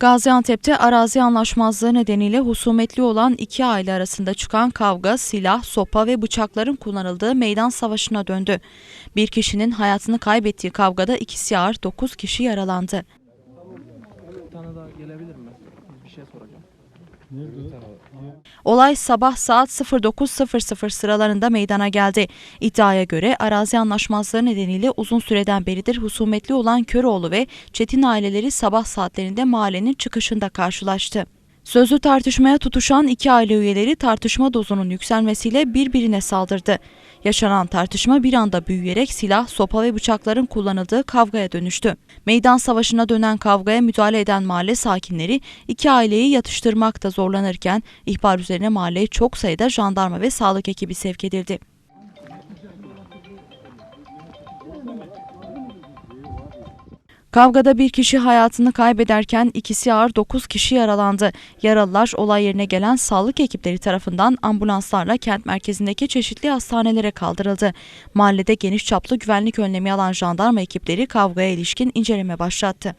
Gaziantep'te arazi anlaşmazlığı nedeniyle husumetli olan iki aile arasında çıkan kavga, silah, sopa ve bıçakların kullanıldığı meydan savaşına döndü. Bir kişinin hayatını kaybettiği kavgada ikisi ağır 9 kişi yaralandı. Bir tane daha gelebilir mi? Bir şey soracağım. Olay sabah saat 09.00 sıralarında meydana geldi. İddiaya göre arazi anlaşmazlığı nedeniyle uzun süreden beridir husumetli olan Köroğlu ve Çetin aileleri sabah saatlerinde mahallenin çıkışında karşılaştı. Sözlü tartışmaya tutuşan iki aile üyeleri tartışma dozunun yükselmesiyle birbirine saldırdı. Yaşanan tartışma bir anda büyüyerek silah, sopa ve bıçakların kullanıldığı kavgaya dönüştü. Meydan savaşına dönen kavgaya müdahale eden mahalle sakinleri iki aileyi yatıştırmakta zorlanırken ihbar üzerine mahalleye çok sayıda jandarma ve sağlık ekibi sevk edildi. Kavgada bir kişi hayatını kaybederken ikisi ağır 9 kişi yaralandı. Yaralılar olay yerine gelen sağlık ekipleri tarafından ambulanslarla kent merkezindeki çeşitli hastanelere kaldırıldı. Mahallede geniş çaplı güvenlik önlemi alan jandarma ekipleri kavgaya ilişkin inceleme başlattı.